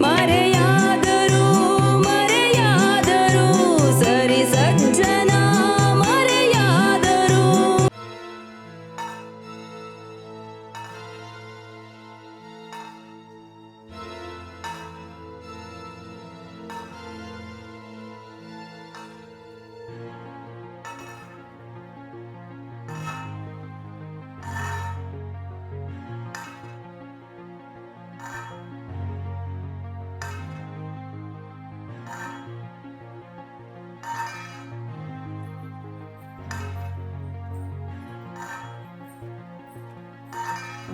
Mare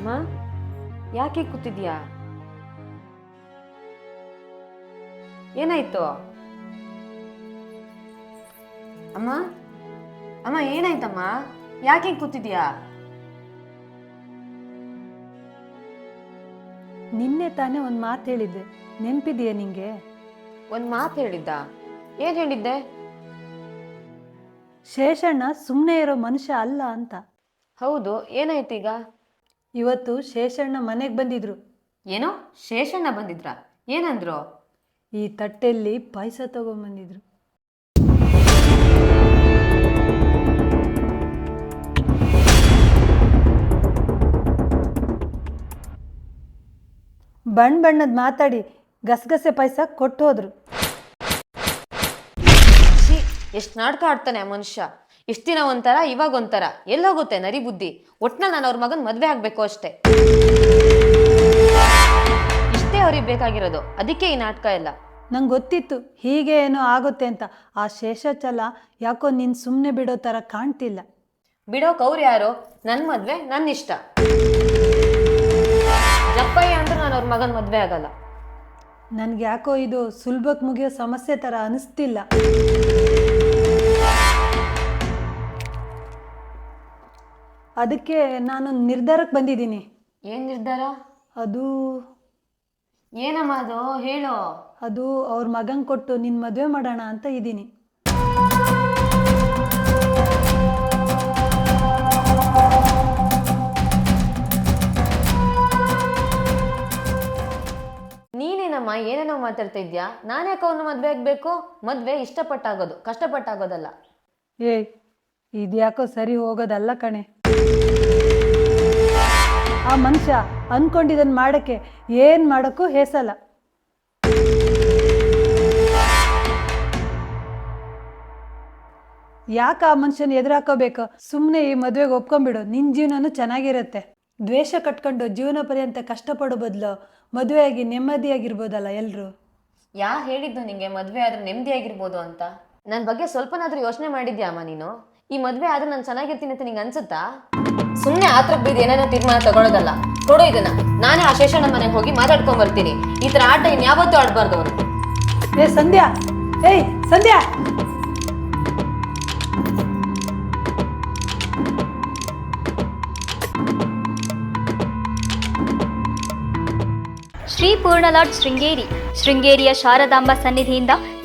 ಅಮ್ಮ? ಯಾಕೆ ಕೂತಿದ್ಯಾ? ಏನಾಯ್ತು? ಅಮ್ಮ? ಅಮ್ಮ ಏನಾಯ್ತಮ್ಮ? ಯಾಕೆ ಕೂತಿದ್ಯಾ? ನಿನ್ನೆ ತಾನೇ ಒಂದು ಮಾತು ಹೇಳಿದ್ದೆ. ನೆನಪಿದೆಯಾ ನಿಂಗೆ? ಒಂದ್ ಮಾತು ಹೇಳಿದ್ದ. ಏನ್ ಹೇಳಿದ್ದೆ? ಶೇಷಣ್ಣ ಸುಮ್ಮನೆ ಇರೋ ಮನುಷ್ಯ ಅಲ್ಲ ಅಂತ. ಹೌದು ಏನಾಯ್ತು ಈಗ? ಇವತ್ತು ಶೇಷಣ್ಣ ಮನೆಗೆ ಬಂದಿದ್ರು. ಏನೋ? ಶೇಷಣ್ಣ ಬಂದಿದ್ರ? ಏನಂದ್ರು? ಈ ತಟ್ಟೆಯಲ್ಲಿ ಪಾಯಸ ತಗೊಂಬಂದಿದ್ರು. ಬಣ್ಣ ಬಣ್ಣದ ಮಾತಾಡಿ ಗಸಗಸೆ ಪಾಯಸ ಕೊಟ್ಟು ಹೋದ್ರು. ಎಷ್ಟು ನಾಟಕ ಆಡ್ತಾನೆ ಆ ಮನುಷ್ಯ. ಇಷ್ಟ ದಿನ ಒಂಥರ ಇವಾಗ ಒಂಥರ. ಎಲ್ಲೋಗುತ್ತೆ ನರಿ ಬುದ್ಧಿ. ಒಟ್ನಲ್ಲಿ ನಾನು ಅವ್ರ ಮಗನ ಮದುವೆ ಆಗಬೇಕು ಅಷ್ಟೇ. ಇಷ್ಟೇ ಅವ್ರಿಗೆ ಬೇಕಾಗಿರೋದು. ಅದಕ್ಕೆ ಈ ನಾಟಕ ಎಲ್ಲ. ನಂಗೆ ಗೊತ್ತಿತ್ತು. ಹೀಗೆ ಏನೋ ಆಗುತ್ತೆ ಅಂತ. ಆ ಶೇಷಚಲ ಯಾಕೋ ನೀನು ಸುಮ್ಮನೆ ಬಿಡೋ ಥರ ಕಾಣ್ತಿಲ್ಲ. ಬಿಡೋಕ್ ಅವ್ರು ಯಾರು? ನನ್ನ ಮದುವೆ ನನ್ನ ಇಷ್ಟ. ಅಪ್ಪಯ್ಯ ಅಂದ್ರೆ ನಾನು ಅವ್ರ ಮಗನ ಮದುವೆ ಆಗಲ್ಲ. ನನಗೆ ಯಾಕೋ ಇದು ಸುಲಭಕ್ಕೆ ಮುಗಿಯೋ ಸಮಸ್ಯೆ ಥರ ಅನಿಸ್ತಿಲ್ಲ. ಅದಕ್ಕೆ ನಾನು ನಿರ್ಧಾರಕ್ಕೆ ಬಂದಿದ್ದೀನಿ. ಏನ್ ನಿರ್ಧಾರ? ಅದು ಏನಮ್ಮ ಅದು? ಹೇಳು. ಅದು ಅವ್ರ ಮಗಂಗೆ ಕೊಟ್ಟು ನಿನ್ನ ಮದುವೆ ಮಾಡೋಣ ಅಂತ ಇದ್ದೀನಿ. ನೀನೇನಮ್ಮ ಏನೇನೋ ಮಾತಾಡ್ತಾ ಇದ್ಯಾ ನಾನು ಯಾಕೆ ಅವ್ನ ಮದ್ವೆ ಆಗ್ಬೇಕು? ಮದ್ವೆ ಇಷ್ಟಪಟ್ಟಾಗೋದು ಕಷ್ಟಪಟ್ಟಾಗೋದಲ್ಲ. ಏಯ್ ಇದ್ಯಾಕೋ ಸರಿ ಹೋಗೋದಲ್ಲ ಕಣೆ. ಆ ಮನುಷ್ಯ ಅನ್ಕೊಂಡಿದ್ದನ್ನು ಮಾಡೋಕ್ಕೆ ಏನು ಮಾಡೋಕ್ಕೂ ಹೇಸಲ್ಲ. ಯಾಕೆ ಆ ಮನುಷ್ಯನ ಎದುರಾಕೋಬೇಕು? ಸುಮ್ಮನೆ ಈ ಮದುವೆಗೆ ಒಪ್ಕೊಂಡ್ಬಿಡು ನಿನ್ನ ಜೀವನನೂ ಚೆನ್ನಾಗಿರುತ್ತೆ. ದ್ವೇಷ ಕಟ್ಕೊಂಡು ಜೀವನ ಪರ್ಯಂತ ಕಷ್ಟಪಡೋ ಬದಲು ಮದುವೆಯಾಗಿ ನೆಮ್ಮದಿಯಾಗಿರ್ಬೋದಲ್ಲ ಎಲ್ಲರೂ ಯಾ ಹೇಳಿದ್ದು ನಿಂಗೆ ಮದ್ವೆ ಆದ್ರೆ ನೆಮ್ಮದಿಯಾಗಿರ್ಬೋದು ಅಂತ? ನನ್ನ ಬಗ್ಗೆ ಸ್ವಲ್ಪನಾದ್ರೂ ಯೋಚನೆ ಮಾಡಿದ್ಯಾ ಅಮ್ಮ ನೀನು? ಈ ಮದ್ವೆ ಆದ್ರೆ ನಾನು ಚೆನ್ನಾಗಿರ್ತೀನಿ ಅಂತ ನಿಂಗೆ ಅನ್ಸುತ್ತಾ? ಸುಮ್ಮನೆ ಆತ್ರಕ್ ಬಿದ್ದು ಏನೇನೋ ತೀರ್ಮಾನ ತಗೊಳ್ಳೋದಲ್ಲ ಕೊಡು ಇದನ್ನ. ನಾನೇ ಆ ಶೇಷಣ್ಣ ಮನೆಗೆ ಹೋಗಿ ಮಾತಾಡ್ಕೊಂಡ್ ಬರ್ತೀನಿ. ಈ ತರ ಆಟ ಇನ್ಯಾವತ್ತೂ ಆಡ್ಬಾರ್ದು ಅವರು. ಏ ಸಂಧ್ಯಾ. ಏಯ್ ಸಂಧ್ಯಾ. ಶ್ರೀ ಪೂರ್ಣಲಾಡ್ ಶೃಂಗೇರಿ. ಶೃಂಗೇರಿಯ ಶಾರದಾಂಬ ಸನ್ನಿಧಿಯಿಂದ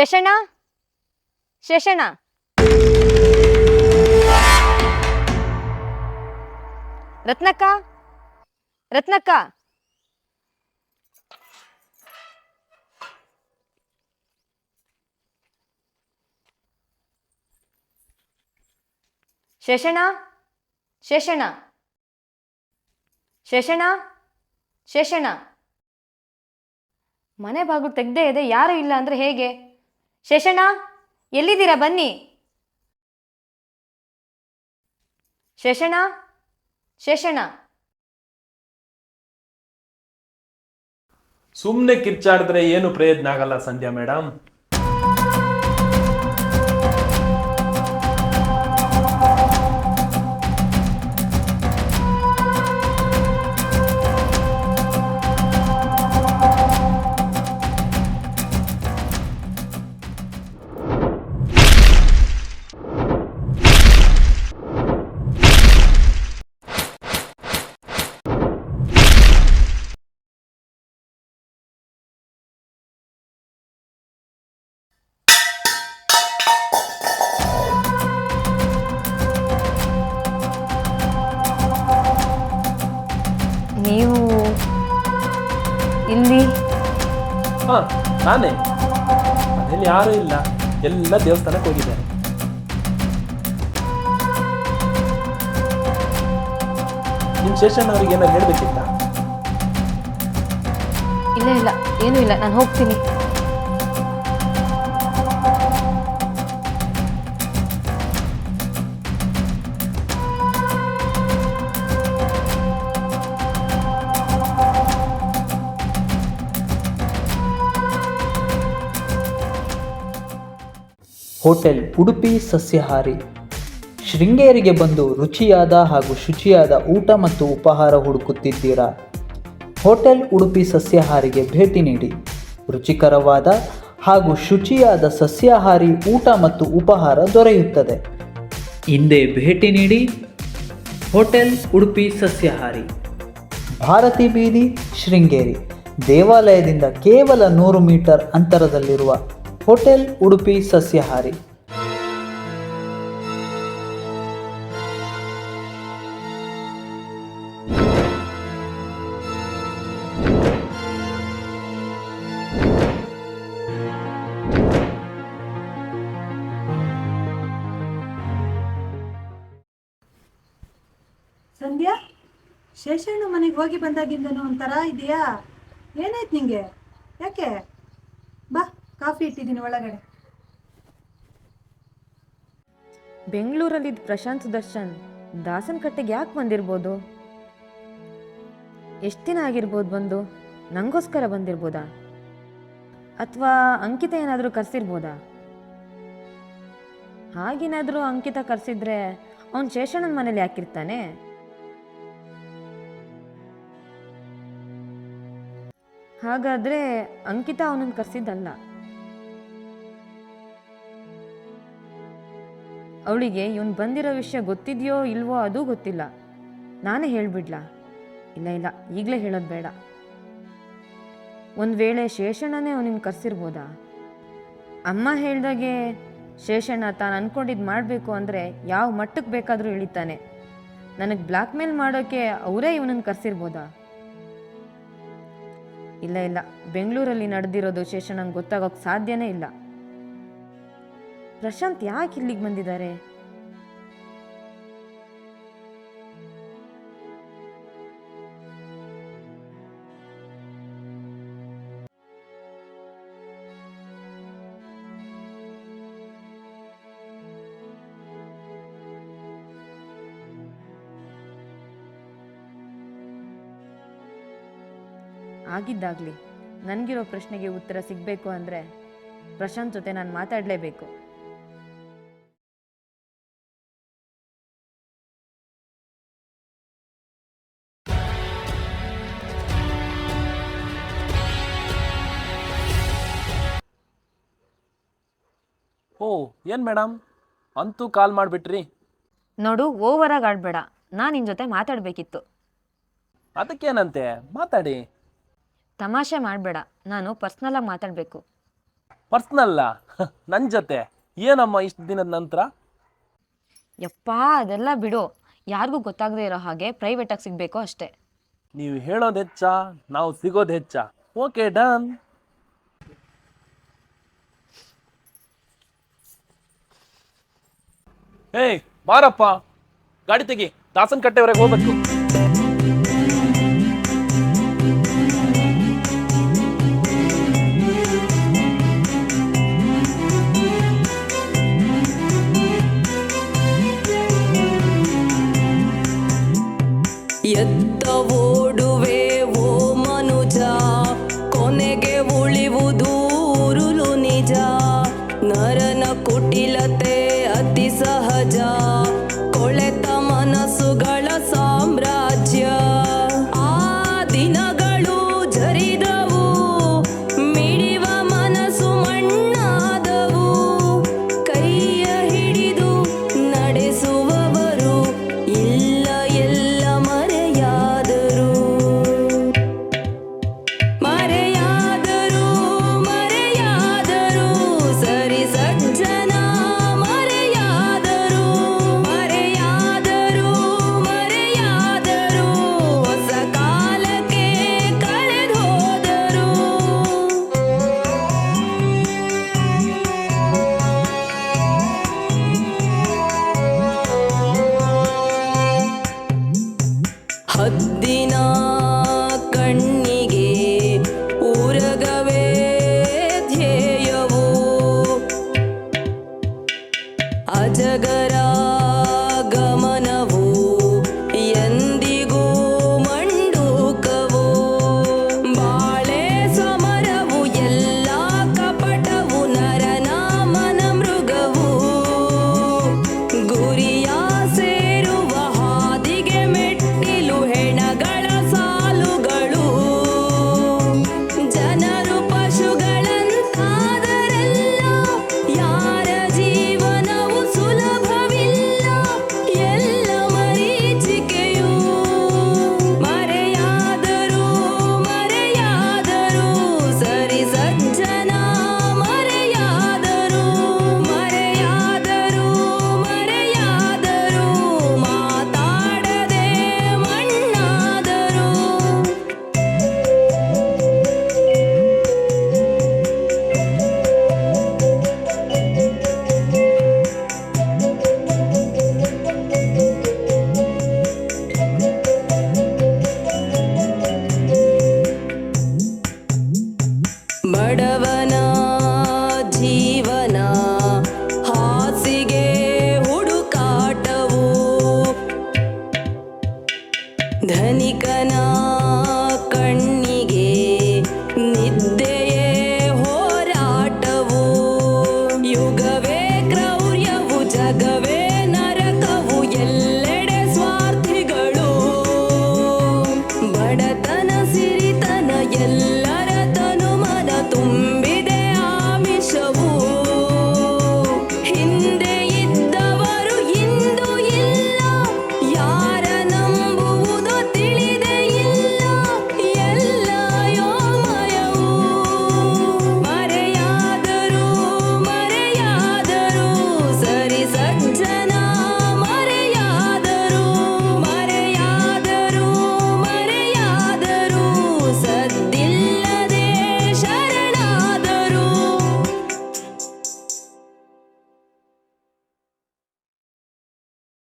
Seshanna? Seshanna? Ratnakka? Ratnakka? Seshanna Seshanna Seshanna Seshanna ಮನೆ ಬಾಗಿಲು ತೆಗ್ದೇ ಇದೆ, ಯಾರು ಇಲ್ಲ ಅಂದ್ರೆ ಹೇಗೆ? ಶೇಷಣ್ಣ ಎಲ್ಲಿದ್ದೀರಾ? ಬನ್ನಿ. ಶೇಷಣ್ಣ ಶೇಷಣ್ಣ. ಸುಮ್ಮನೆ ಕಿರ್ಚಾಡಿದ್ರೆ ಏನು ಪ್ರಯೋಜನ ಆಗಲ್ಲ ಸಂಧ್ಯಾ ಮೇಡಮ್ ಹಾ, ನಾನೇ. ಮನೇಲಿ ಯಾರೂ ಇಲ್ಲ. ಎಲ್ಲ ದೇವಸ್ಥಾನಕ್ಕೆ ಹೋಗಿದ್ದಾರೆ. ನಿಮ್ ಶೇಷನ್ ಅವ್ರಿಗೆ ಏನಾದ್ರು ಹೇಳ್ಬೇಕಿತ್ತ? ಇಲ್ಲ ಇಲ್ಲ. ಏನೂ ಇಲ್ಲ. ನಾನು ಹೋಗ್ತೀನಿ. ಹೋಟೆಲ್ ಉಡುಪಿ ಸಸ್ಯಹಾರಿ. ಶೃಂಗೇರಿಗೆ ಬಂದು ರುಚಿಯಾದ ಹಾಗೂ ಶುಚಿಯಾದ ಊಟ ಮತ್ತು ಉಪಹಾರ ಹುಡುಕುತ್ತಿದ್ದೀರಾ? ಹೋಟೆಲ್ ಉಡುಪಿ ಸಸ್ಯಾಹಾರಿಗೆ ಭೇಟಿ ನೀಡಿ. ರುಚಿಕರವಾದ ಹಾಗೂ ಶುಚಿಯಾದ ಸಸ್ಯಾಹಾರಿ ಊಟ ಮತ್ತು ಉಪಹಾರ ದೊರೆಯುತ್ತದೆ. ಹಿಂದೆ ಭೇಟಿ ನೀಡಿ. ಹೋಟೆಲ್ ಉಡುಪಿ ಸಸ್ಯಾಹಾರಿ. ಭಾರತಿ ಬೀದಿ ಶೃಂಗೇರಿ ದೇವಾಲಯದಿಂದ ಕೇವಲ ನೂರು ಮೀಟರ್ ಅಂತರದಲ್ಲಿರುವ ಹೋಟೆಲ್ ಉಡುಪಿ ಸಸ್ಯಾಹಾರಿ. ಸಂಧ್ಯಾ ಶೇಷಣ್ಣ ಮನೆಗೆ ಹೋಗಿ ಬಂದಾಗಿಂದನು ಒಂಥರ ಇದೆಯಾ? ಏನಾಯ್ತು ನಿಂಗೆ? ಯಾಕೆ? ಕಾಫಿ ಇಟ್ಟಿದ್ದೀನಿ ಒಳಗಡೆ. ಬೆಂಗಳೂರಲ್ಲಿದ್ದ ಪ್ರಶಾಂತ್ ಸುದರ್ಶನ್ ದಾಸನ್ ಕಟ್ಟೆಗೆ ಯಾಕೆ ಬಂದಿರ್ಬೋದು? ಎಷ್ಟು ದಿನ ಆಗಿರ್ಬೋದು ಬಂದು? ನಂಗೋಸ್ಕರ ಬಂದಿರ್ಬೋದಾ? ಅಥವಾ ಅಂಕಿತ ಏನಾದರೂ ಕರೆಸಿರ್ಬೋದಾ? ಹಾಗೇನಾದರೂ ಅಂಕಿತ ಕರೆಸಿದ್ರೆ ಅವನು ಶೇಷಣ್ಣನ ಮನೇಲಿ ಯಾಕಿರ್ತಾನೆ? ಹಾಗಾದರೆ ಅಂಕಿತ ಅವನನ್ನು ಕರ್ಸಿದ್ದಲ್ಲ. ಅವಳಿಗೆ ಇವನು ಬಂದಿರೋ ವಿಷಯ ಗೊತ್ತಿದೆಯೋ ಇಲ್ವೋ ಅದೂ ಗೊತ್ತಿಲ್ಲ. ನಾನೇ ಹೇಳ್ಬಿಡ್ಲಾ? ಇಲ್ಲ ಇಲ್ಲ, ಈಗಲೇ ಹೇಳೋದು ಬೇಡ. ಒಂದು ವೇಳೆ ಶೇಷಣ್ಣನೇ ಅವನಿಗೆ ಕರ್ಸಿರ್ಬೋದಾ? ಅಮ್ಮ ಹೇಳ್ದಾಗೆ ಶೇಷಣ್ಣ ತಾನು ಅನ್ಕೊಂಡಿದ್ದು ಮಾಡಬೇಕು ಅಂದರೆ ಯಾವ ಮಟ್ಟಕ್ಕೆ ಬೇಕಾದರೂ ಇಳಿತಾನೆ. ನನಗೆ ಬ್ಲ್ಯಾಕ್ ಮೇಲ್ ಮಾಡೋಕ್ಕೆ ಅವರೇ ಇವನನ್ನು ಕರ್ಸಿರ್ಬೋದಾ? ಇಲ್ಲ ಇಲ್ಲ, ಬೆಂಗಳೂರಲ್ಲಿ ನಡೆದಿರೋದು ಶೇಷಣ್ಣಂಗೆ ಗೊತ್ತಾಗೋಕ್ಕೆ ಸಾಧ್ಯನೇ ಇಲ್ಲ. ಪ್ರಶಾಂತ್ ಯಾಕೆ ಇಲ್ಲಿಗೆ ಬಂದಿದ್ದಾರೆ? ಆಗಿದ್ದಾಗ್ಲಿ ನನಗಿರೋ ಪ್ರಶ್ನೆಗೆ ಉತ್ತರ ಸಿಗಬೇಕು ಅಂದರೆ ಪ್ರಶಾಂತ್ ಜೊತೆ ನಾನು ಮಾತಾಡಲೇಬೇಕು. ಓ ಏನ್ ಮೇಡಮ್ ಅಂತೂ ಕಾಲ್ ಮಾಡಿಬಿಟ್ರಿ? ನೋಡು ಓವರಾಗಿ ಆಡಬೇಡ. ನಾನು ನಿನ್ನ ಜೊತೆ ಮಾತಾಡಬೇಕಿತ್ತು. ಅದಕ್ಕೇನಂತೆ? ಮಾತಾಡಿ. ತಮಾಷೆ ಮಾಡಬೇಡ. ನಾನು ಪರ್ಸ್ನಲಾಗಿ ಮಾತಾಡಬೇಕು. ಪರ್ಸ್ನಲ್ಲ? ನನ್ನ ಜೊತೆ. ಏನಮ್ಮ ಇಷ್ಟು ದಿನದ ನಂತರ? ಯಪ್ಪಾ ಅದೆಲ್ಲ ಬಿಡು. ಯಾರಿಗೂ ಗೊತ್ತಾಗದೇ ಇರೋ ಹಾಗೆ ಪ್ರೈವೇಟಾಗಿ ಸಿಗಬೇಕು ಅಷ್ಟೇ. ನೀವು ಹೇಳೋದು ಹೆಚ್ಚಾ ನಾವು ಸಿಗೋದು ಹೆಚ್ಚಾ. ಓಕೆ ಡನ್ ಏಯ್ ಬಾರಪ್ಪ. ಗಾಡಿ ತೆಗಿ. ದಾಸನ್ ಕಟ್ಟೆವರೆಗೆ ಹೋಗ್ಬೇಕು. अजगरा